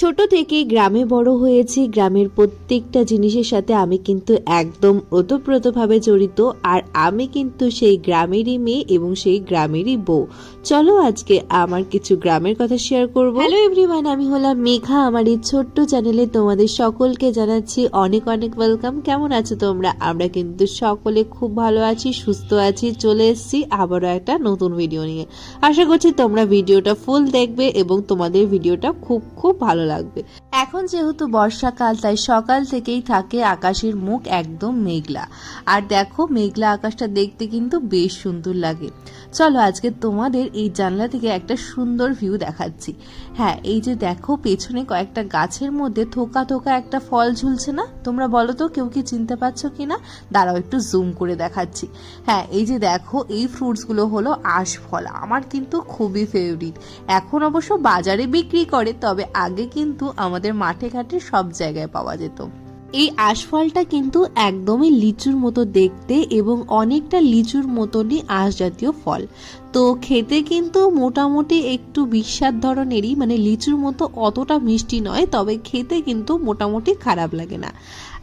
ছোট থেকে গ্রামে বড় হয়েছি। গ্রামের প্রত্যেকটা জিনিসের সাথে আমি কিন্তু একদম ওতপ্রোতভাবে জড়িত। আর আমি কিন্তু সেই গ্রামেরই মেয়ে এবং সেই গ্রামেরই বউ। চলো আজকে আমার কিছু গ্রামের কথা শেয়ার করব। হ্যালো এভরিওয়ান আমি হলাম মেঘা। আমার এই ছোট্ট চ্যানেলে তোমাদের সকলকে জানাচ্ছি অনেক অনেক ওয়েলকাম কেমন আছো তোমরা? আমরা কিন্তু সকলে খুব ভালো আছি, সুস্থ আছি, চলে এসেছি আবারও একটা নতুন ভিডিও নিয়ে। আশা করছি তোমরা ভিডিওটা ফুল দেখবে এবং তোমাদের ভিডিওটা খুব খুব ভালো লাগবে। এখন যেহেতু বর্ষাকাল, তাই সকাল থেকেই থাকে আকাশের মুখ একদম মেঘলা। আর দেখো, মেঘলা আকাশটা দেখতে কিন্তু বেশ সুন্দর লাগে। চলো আজকে তোমাদের এই জানলা থেকে একটা সুন্দর ভিউ দেখাচ্ছি। হ্যাঁ এই যে দেখো, পেছনে কয়েকটা গাছের মধ্যে থোকা থোকা একটা ফল ঝুলছে না? তোমরা বলো তো, কেউ কি চিনতে পারছ কিনা? দাঁড়াও, একটু জুম করে দেখাচ্ছি। হ্যাঁ এই যে দেখো, এই ফ্রুটসগুলো হলো আশফল আমার কিন্তু খুবই ফেভারিট এখন অবশ্য বাজারে বিক্রি করে, তবে আগে কিন্তু আমাদের মাঠে ঘাটে সব জায়গায় পাওয়া যেত। এই আশফলটা কিন্তু একদমই লিচুর মতো দেখতে এবং অনেকটা লিচুর মতনই আঁশ জাতীয় ফল। তো খেতে কিন্তু মোটামুটি একটু বিস্বাদ ধরনেরই মানে লিচুর মতো অতটা মিষ্টি নয়, তবে খেতে কিন্তু মোটামুটি খারাপ লাগে না।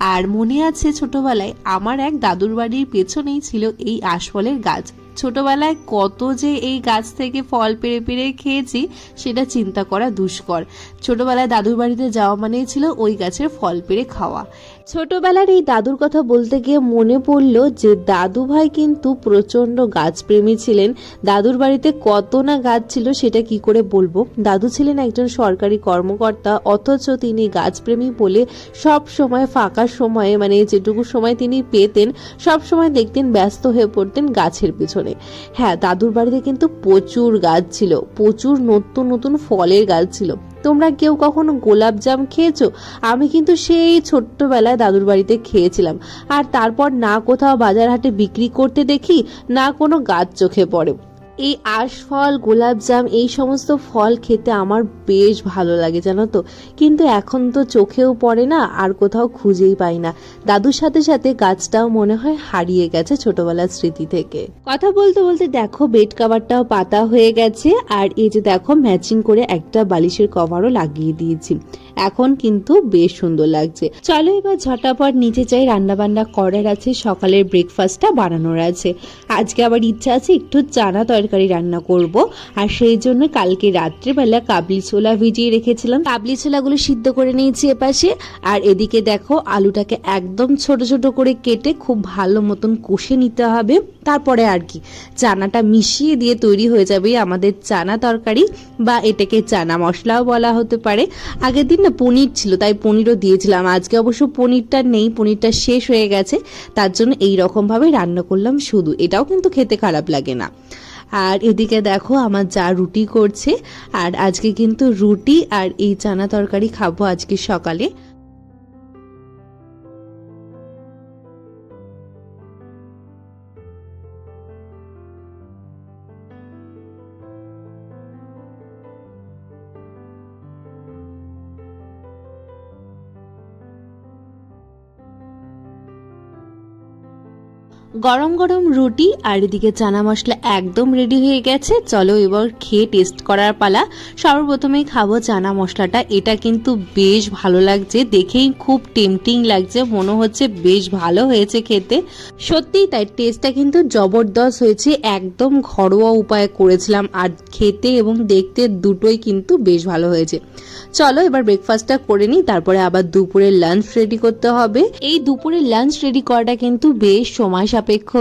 আর মনে আছে ছোটবেলায় আমার এক দাদুর বাড়ির পেছনেই ছিল এই আশফলের গাছ। ছোটবেলায় কত যে এই গাছ থেকে ফল পেরে পেরে খেয়েছি, সেটা চিন্তা করা দুষ্কর। ছোটবেলায় দাদুর বাড়িতে যাওয়া মানেই ছিল ওই গাছের ফল পেরে খাওয়া। ছোটবেলার এই দাদুর কথা বলতে গিয়ে মনে পড়ল যে দাদু ভাই কিন্তু প্রচণ্ড গাছপ্রেমী ছিলেন। দাদুর বাড়িতে কত না গাছ ছিল সেটা কি করে বলব? দাদু ছিলেন একজন সরকারি কর্মকর্তা, অথচ তিনি গাছপ্রেমী বলে সব সময় ফাঁকা সময়ে মানে যেটুকু সময় তিনি পেতেন, সব সময় দেখতেন ব্যস্ত হয়ে পড়তেন গাছের পিছনে। হ্যাঁ দাদুর বাড়িতে কিন্তু প্রচুর গাছ ছিল, প্রচুর নতুন নতুন ফলের গাছ ছিল। তোমরা কেউ কখনো গোলাপ জাম খেয়েছো? আমি কিন্তু সেই ছোট্টবেলায় দাদুর বাড়িতে খেয়েছিলাম। আর তারপর না কোথাও বাজার হাটে বিক্রি করতে দেখি না কোনো গাছ চোখে পড়ে। এই আশফল গোলাপজাম এই সমস্ত ফল খেতে আমার বেশ ভালো লাগে, জানো তো। কিন্তু এখন তো চোখেও পড়ে না, আর কোথাও খুঁজেই পাই না। দাদুর সাথে সাথে গাছটাও মনে হয় হারিয়ে গেছে ছোটবেলার স্মৃতি থেকে। কথা বলতে বলতে দেখো, বেড কাভারটাও পাতা হয়ে গেছে, আর এই যে দেখো, ম্যাচিং করে একটা বালিশের কভারও লাগিয়ে দিয়েছি। এখন কিন্তু বেশ সুন্দর লাগছে। চলো এবার ঝটাপট নিচে চাই রান্না বান্না করার আছে, সকালের ব্রেকফাস্টটা বানানোর আছে। আজকে আবার ইচ্ছা আছে একটু চানা তরকারি রান্না করব, আর সেই জন্য কালকে রাত্রেবেলা কাবলি ছোলা ভিজিয়ে রেখেছিলাম। কাবলি ছোলাগুলো সিদ্ধ করে নিয়েছি এপাশে, আর এদিকে দেখো আলুটাকে একদম ছোট ছোট করে কেটে খুব ভালো মতন কষে নিতে হবে। তারপরে আর কি। চানাটা মিশিয়ে দিয়ে তৈরি হয়ে যাবে আমাদের চানা তরকারি বা এটাকে চানা মশলাও বলা হতে পারে। আগের দিন না পনির ছিল, তাই পনিরও দিয়েছিলাম। আজকে অবশ্য পনিরটা নেই, পনিরটা শেষ হয়ে গেছে। তার জন্য এই রকমভাবে রান্না করলাম শুধু। এটাও কিন্তু খেতে খারাপ লাগে না। আর এদিকে দেখো আমার যা রুটি করছে। আর আজকে কিন্তু রুটি আর এই চানা তরকারি খাব আজকে সকালে। গরম গরম রুটি আর এদিকে চানা মশলা একদম রেডি হয়ে গেছে। চলো এবার খেয়ে টেস্ট করার পালা। সর্বপ্রথমেই খাব চানা মশলাটা। এটা কিন্তু বেশ ভালো লাগছে। দেখেই খুব টেমটিং লাগছে। মনে হচ্ছে বেশ ভালো হয়েছে খেতে। সত্যিই তাই টেস্টটা কিন্তু জবরদস্ত হয়েছে। একদম ঘরোয়া উপায়ে করেছিলাম। আর খেতে এবং দেখতে দুটোই কিন্তু বেশ ভালো হয়েছে। চলো এবার ব্রেকফাস্টটা করে নিই। তারপরে আবার দুপুরের লাঞ্চ রেডি করতে হবে। এই দুপুরের লাঞ্চ রেডি করাটা কিন্তু বেশ সময়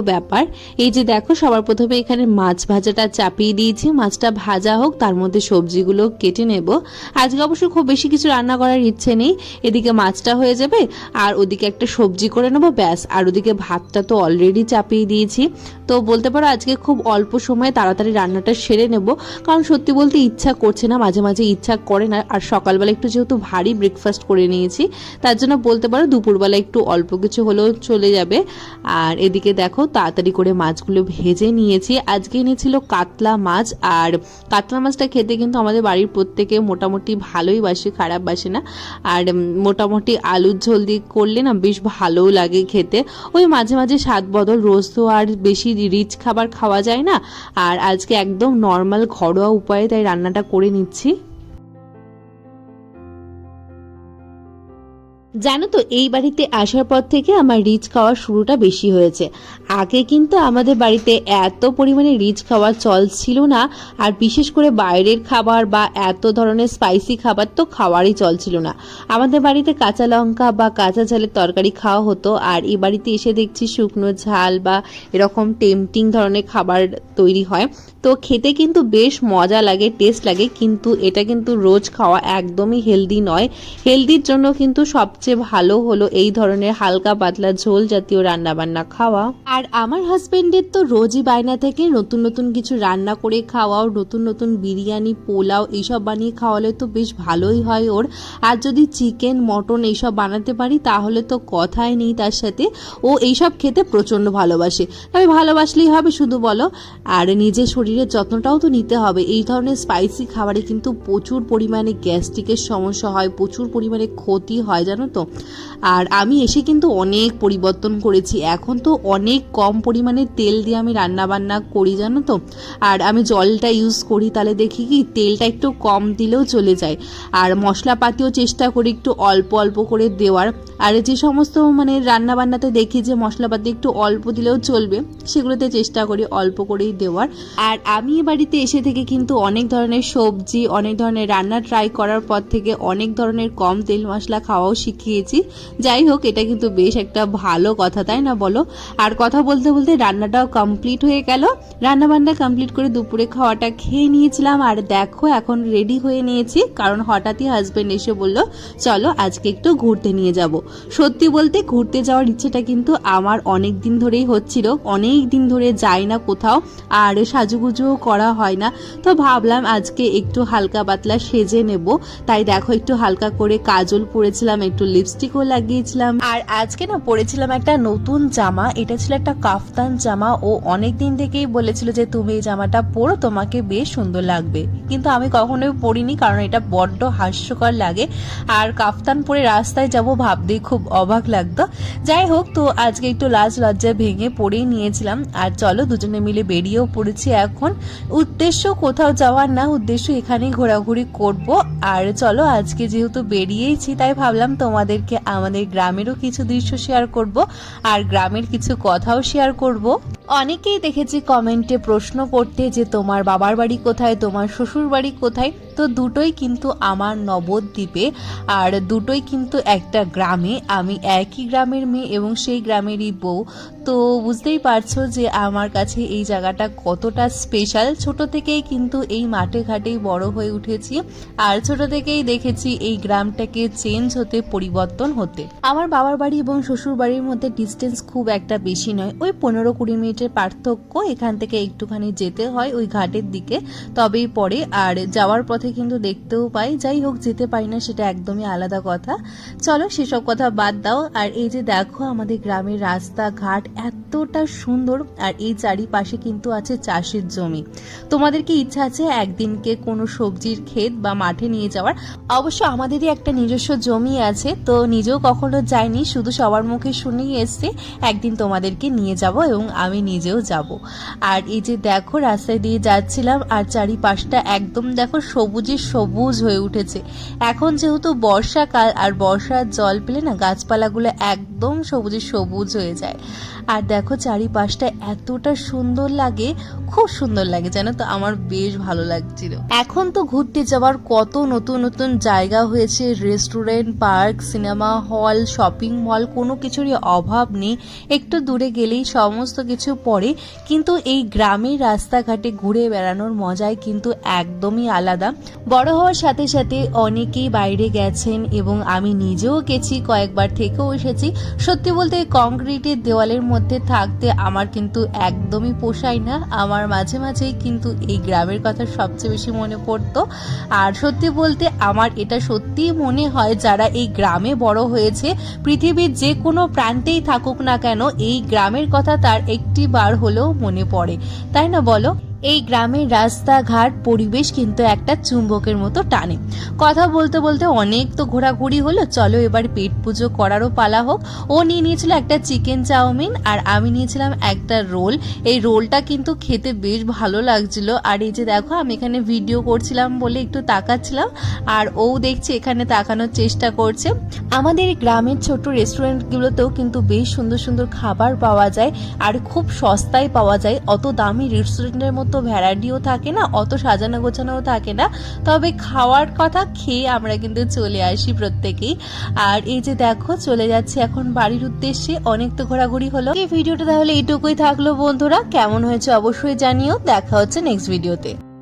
ব্যাপার। এই যে দেখো, সবার প্রথমে এখানে মাছ ভাজাটা চাপিয়ে দিয়েছি। মাছটা ভাজা হোক, তার মধ্যে সবজিগুলো কেটে নেব। আজকে অবশ্য খুব বেশি কিছু রান্না করার ইচ্ছে নেই। এদিকে মাছটা হয়ে যাবে, আর ওদিকে একটা সবজি করে নেব, ব্যাস। আর ওদিকে ভাতটা তো অলরেডি চাপিয়ে দিয়েছি। তো বলতে পারো, আজকে খুব অল্প সময়ে তাড়াতাড়ি রান্নাটা সেরে নেব। কারণ সত্যি বলতে ইচ্ছা করছে না, মাঝে মাঝে ইচ্ছা করে না। আর সকালবেলা একটু যেহেতু ভারী ব্রেকফাস্ট করে নিয়েছি, তার জন্য বলতে পারো, দুপুরবেলা একটু অল্প কিছু হলেও চলে যাবে। আর এদিকে দেখো, তাড়াতাড়ি করে মাছগুলো ভেজে নিয়েছি। আজকে এনেছিল কাতলা মাছ, আর কাতলা মাছটা খেতে কিন্তু আমাদের বাড়ির প্রত্যেকে মোটামুটি ভালোই বাসে, খারাপ বাসে না। আর মোটামুটি আলুর ঝোল দিয়ে করলে না বেশ ভালোও লাগে খেতে। ওই মাঝে মাঝে স্বাদ বদল, রোজ তো আর বেশি রিচ খাবার খাওয়া যায় না। আর আজকে একদম নর্মাল ঘরোয়া উপায়ে তাই রান্নাটা করে নিচ্ছি। জানো তো, এই বাড়িতে আসার পর থেকে আমার রিচ খাওয়ার শুরুটা বেশি হয়েছে। আগে কিন্তু আমাদের বাড়িতে এত পরিমাণে রিচ খাওয়ার চল ছিল না, আর বিশেষ করে বাইরের খাবার বা এত ধরনের স্পাইসি খাবার তো খাওয়ারই চল ছিল না। আমাদের বাড়িতে কাঁচা লঙ্কা বা কাঁচা ঝালের তরকারি খাওয়া হতো, আর এই বাড়িতে এসে দেখছি শুকনো ঝাল বা এরকম টেম্পটিং ধরনের খাবার তৈরি হয়। তো খেতে কিন্তু বেশ মজা লাগে টেস্ট লাগে, কিন্তু এটা কিন্তু রোজ খাওয়া একদমই হেলদি নয়। হেলদির জন্য কিন্তু সবচেয়ে ভালো হলো এই ধরনের হালকা পাতলা ঝোল জাতীয় রান্না বান্না খাওয়া। আর আমার হাজবেন্ডের তো রোজই বায়না থেকে, নতুন নতুন কিছু রান্না করে খাওয়াও, নতুন নতুন বিরিয়ানি, পোলাও এইসব বানিয়ে খাওয়ালে তো বেশ ভালোই হয় ওর। আর যদি চিকেন মটন এইসব বানাতে পারি, তাহলে তো কথাই নেই তার সাথে। ও এইসব খেতে প্রচণ্ড ভালোবাসে। তবে ভালোবাসলেই হবে, শুধু বলো। আর নিজের শরীরের যত্নটাও তো নিতে হবে। এই ধরনের স্পাইসি খাবারে কিন্তু প্রচুর পরিমাণে গ্যাস্ট্রিকের সমস্যা হয়, প্রচুর পরিমাণে ক্ষতি হয়, জানো তো? আর আমি এসে কিন্তু অনেক পরিবর্তন করেছি। এখন তো অনেক কম পরিমাণে তেল দিয়ে আমি রান্না বান্না করি, জানো তো? আর আমি জলটা ইউজ করি, তাহলে দেখি কি তেলটা একটু কম দিলেও চলে যায়। আর মশলাপাতিও চেষ্টা করি একটু অল্প অল্প করে দেওয়ার। আর যে সমস্ত মানে রান্না বান্নাতে দেখি যে মশলাপাতি একটু অল্প দিলেও চলবে, সেগুলোতে চেষ্টা করি অল্প করেই দেওয়ার। আর আমি বাড়িতে এসে থেকে কিন্তু অনেক ধরনের সবজি, অনেক ধরনের রান্না ট্রাই করার পর থেকে অনেক ধরনের কম তেল মশলা খাওয়াও শিখিয়েছি। যাই হোক, এটা কিন্তু বেশ একটা ভালো কথা, তাই না বলো? আর কথা বলতে বলতে রান্নাটাও কমপ্লিট হয়ে গেল। রান্না বান্না কমপ্লিট করে দুপুরে খাওয়াটা খেয়ে নিয়েছিলাম। আর দেখো, এখন রেডি হয়ে নিয়েছি। কারণ হঠাৎই হাজবেন্ড এসে বলল, চলো আজকে একটু ঘুরতে নিয়ে যাব। সত্যি বলতে ঘুরতে যাওয়ার ইচ্ছেটা কিন্তু আমার অনেক দিন ধরেই হচ্ছিল। অনেক দিন ধরে যাই না কোথাও। আর সাজুগুজুও করা হয় না। তো ভাবলাম আজকে একটু হালকা পাতলা সেজে নেব। তাই দেখো একটু হালকা করে কাজল পরেছিলাম, একটু লিপস্টিকও লাগিয়েছিলাম। আর আজকে না পরেছিলাম একটা নতুন জামা। এটা ছিল একটা কাফতান জামা। ও অনেক দিন থেকেই বলেছিল যে, তুমি এই জামাটা পরো, তোমাকে বেশ সুন্দর লাগবে। কিন্তু আমি কখনোই পরিনি, কারণ এটা বড্ড হাস্যকর লাগে। আর কাফতান পরে রাস্তায় যাব ভাবতেই খুব অবাক লাগতো। যাই হোক, তো আজকে একটু লাজ লজ্জা ভেঙে পরেই নিয়েছিলাম। আর চলো দুজনে মিলে বেরিয়েও পড়েছি এখন উদ্দেশ্য কোথাও যাওয়ার না, উদ্দেশ্য এখানেই ঘোরাঘুরি করব। আর চলো, আজকে যেহেতু বেরিয়েইছি, তাই ভাবলাম তোমাদেরকে আমাদের গ্রামেরও কিছু দৃশ্য শেয়ার করব, আর গ্রামের কিছু কথাও শেয়ার করব। অনেকেই দেখেছি কমেন্টে প্রশ্ন করতে যে, তোমার বাবার বাড়ি কোথায়? তোমার শ্বশুর বাড়ি কোথায়? তো দুটোই কিন্তু আমার নবদ্বীপে, আর দুটোই কিন্তু একটা গ্রামে। আমি একই গ্রামের মেয়ে এবং সেই গ্রামেরই বউ। তো বুঝতেই পারছ যে, আমার কাছে এই জায়গাটা কতটা স্পেশাল ছোট থেকেই কিন্তু এই মাঠে ঘাটেই বড় হয়ে উঠেছি, আর ছোট থেকেই দেখেছি এই গ্রামটাকে চেঞ্জ হতে, পরিবর্তন হতে। আমার বাবার বাড়ি এবং শ্বশুর বাড়ির মধ্যে ডিস্টেন্স খুব একটা বেশি নয়। ওই পনেরো কুড়ি মিনিটের পার্থক্য এখান থেকে একটুখানি যেতে হয় ওই ঘাটের দিকে, তবেই পড়ে। আর যাওয়ার পথে কিন্তু দেখতেও পাই, যাই হোক যেতে পারি না সেটা একদমই আলাদা কথা। চলো সেসব কথা বাদ দাও। আর এই যে দেখো আমাদের গ্রামের রাস্তাঘাট এতটা সুন্দর, আর এই চারিপাশে কিন্তু আছে চাষের জমি। তোমাদেরকে ইচ্ছা আছে একদিনকে কোনো সবজির ক্ষেত বা মাঠে নিয়ে যাওয়ার? অবশ্য আমাদেরই একটা নিজস্ব জমি আছে, তো নিজেও কখনো যাইনি, শুধু সবার মুখে শুনেই এসছে, একদিন তোমাদেরকে নিয়ে যাব এবং আমি নিজেও যাব। আর এই যে দেখো, রাস্তায় দিয়ে যাচ্ছিলাম আর চারিপাশটা একদম দেখো সবুজে সবুজ হয়ে উঠেছে। এখন যেহেতু বর্ষাকাল আর বর্ষার জল পেলে না গাছপালাগুলো একদম সবুজে সবুজ হয়ে যায়। আর দেখো চারিপাশটা এতটা সুন্দর লাগে, খুব সুন্দর লাগে, জানো তো? আমার বেশ ভালো লাগছিল। এখন তো ঘুরতে যাওয়ার কত নতুন নতুন জায়গা হয়েছে, restaurant, park, cinema hall, shopping mall, কোনো কিছুরই অভাব নেই। একটু দূরে গেলেই সমস্ত কিছু পড়ে, কিন্তু এই গ্রামের রাস্তাঘাটে ঘুরে বেড়ানোর মজাই কিন্তু একদমই আলাদা। বড় হওয়ার সাথে সাথে অনেকেই বাইরে গেছেন এবং আমি নিজেও গেছি, কয়েকবার থেকেও এসেছি। সত্যি বলতে কংক্রিটের দেওয়ালের মধ্যে থাকতে আমার কিন্তু একদমই পোষায় না। আমার মাঝে মাঝেই কিন্তু এই গ্রামের কথা সবচেয়ে বেশি মনে পড়তো। আর সত্যি বলতে আমার এটা সত্যিই মনে হয়, যারা এই গ্রামে বড় হয়েছে, পৃথিবীর যে কোনো প্রান্তেই থাকুক না কেন, এই গ্রামের কথা তার একটি বার হলেও মনে পড়ে। তাই না বলো? এই গ্রামের রাস্তাঘাট, পরিবেশ কিন্তু একটা চুম্বকের মতো টানে। কথা বলতে বলতে অনেক তো ঘোরাঘুরি হলো, চলো এবার পেট পুজো করারও পালা হোক। ও নিয়ে নিয়েছিল একটা চিকেন চাউমিন আর আমি নিয়েছিলাম একটা রোল। এই রোলটা কিন্তু খেতে বেশ ভালো লাগছিল। আর এই যে দেখো, আমি এখানে ভিডিও করছিলাম বলে একটু তাকাচ্ছিলাম আর ও দেখছে এখানে তাকানোর চেষ্টা করছে। আমাদের গ্রামের ছোট রেস্টুরেন্টগুলোতেও কিন্তু বেশ সুন্দর সুন্দর খাবার পাওয়া যায় আর খুব সস্তায় পাওয়া যায়। অত দামি রেস্টুরেন্টের মতো ভ্যারাইটিও থাকে না, অত সাজানো গোছানোও থাকে না। তবে খাওয়ার কথা খেয়ে আমরা কিন্তু চলে আসি প্রত্যেকেই। আর এই যে দেখো, চলে যাচ্ছে এখন বাড়ির উদ্দেশ্যে। অনেক তো ঘোরাঘুরি হলো। এই ভিডিওটা তাহলে এটুকুই থাকল বন্ধুরা। কেমন হয়েছে অবশ্যই জানিও। দেখা হচ্ছে নেক্সট ভিডিওতে